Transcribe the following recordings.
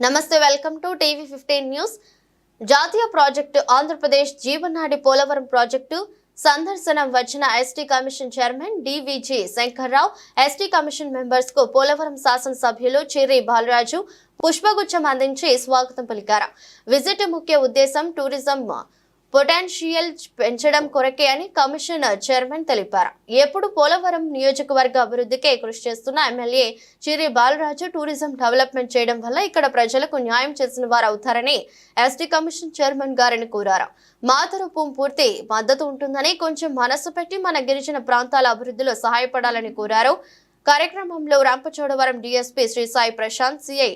నమస్తే welcome to TV fifteen news. జాతీయ project Andhra Pradesh జీవనాడి పోలవరం ప్రాజెక్టు సందర్శనం వచ్చిన ST commission chairman DVG Shankar Rao ST commission మెంబర్స్కు Polavaram శాసనసభ్యులు చిరి బాలరాజు పుష్పగుచ్చం అందించి స్వాగతం పలికారు. విజిట్ ముఖ్య ఉద్దేశం టూరిజం పొటెన్షియల్ పెంచడం కొరకే అని కమిషన్ చైర్మన్ తెలిపారు. ఎప్పుడు పోలవరం నియోజకవర్గ అభివృద్ధికే కృషి చేస్తున్న MLA Chirri Balaraju tourism development చేయడం వల్ల ఇక్కడ ప్రజలకు న్యాయం చేసిన వారు అవుతారని ఎస్టీ కమిషన్ చైర్మన్ గారిని కోరారు. మాతరూపం పూర్తి మద్దతు ఉంటుందని కొంచెం మనసు పెట్టి మన గిరిజన ప్రాంతాల అభివృద్ధిలో సహాయపడాలని కోరారు. కార్యక్రమంలో రంపచోడవరం డీఎస్పీ శ్రీ సాయి ప్రశాంత్ సిఐ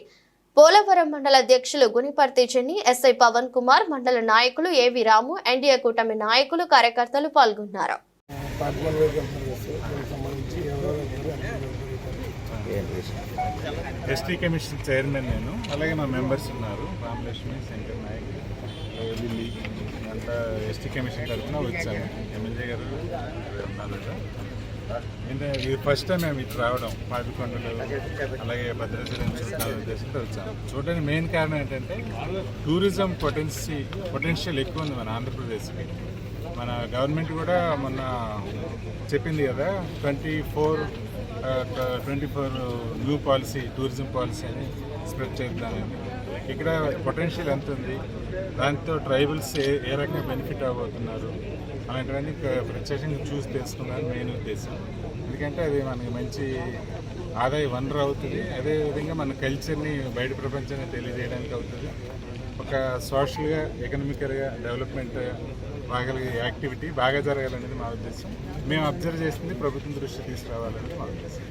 పోలవరం మండల అధ్యక్షులు గునిపర్తి చెన్ని ఎస్ఐ పవన్ కుమార్ మండల నాయకులు ఏవి రాము ఎన్డీఏ కూటమి నాయకులు కార్యకర్తలు పాల్గొన్నారు ఎస్టీ కమిషన్ చైర్మన్ నేను అలాగే మా మెంబర్స్ ఉన్నారు రామలక్ష్మి శంకర్ నాయక్ లిల్లీ అంతా ఎస్టీ కమిషన్ తరఫున వచ్చాము ఎమ్మెల్యే గారు ఉన్నారు కదా. ఇది ఫస్ట్ టైం మేము ఇటు రావడం పాపికొండలు అలాగే భద్రాచలం ఉద్దేశంతో వచ్చాము చూడడానికి మెయిన్ కారణం ఏంటంటే టూరిజం పొటెన్సీ పొటెన్షియల్ ఎక్కువ ఉంది మన ఆంధ్రప్రదేశ్కి. మన గవర్నమెంట్ కూడా మొన్న చెప్పింది కదా twenty four twenty four new policy tourism policy అని స్ప్రెడ్ చేద్దామని. ఇక్కడ పొటెన్షియల్ ఎంత ఉంది? దాంతో ట్రైబల్స్ ఏ ఏ రకంగా బెనిఫిట్ అవ్వబోతున్నారు? అలాంటివన్నీ ప్రత్యేకంగా చూస్ చూసి తెలుసుకున్నాను మెయిన్ ఉద్దేశం. ఎందుకంటే అది మనకి మంచి ఆదాయ వనరు అవుతుంది. అదేవిధంగా మన కల్చర్ని బయట ప్రపంచాన్ని తెలియజేయడానికి అవుతుంది. ఒక సోషల్గా ఎకనామికల్గా డెవలప్మెంట్ బాగా యాక్టివిటీ బాగా జరగాలనేది మా ఉద్దేశం. మేము అబ్జర్వ్ చేసింది ప్రభుత్వం దృష్టి తీసుకురావాలనేది మా ఉద్దేశం.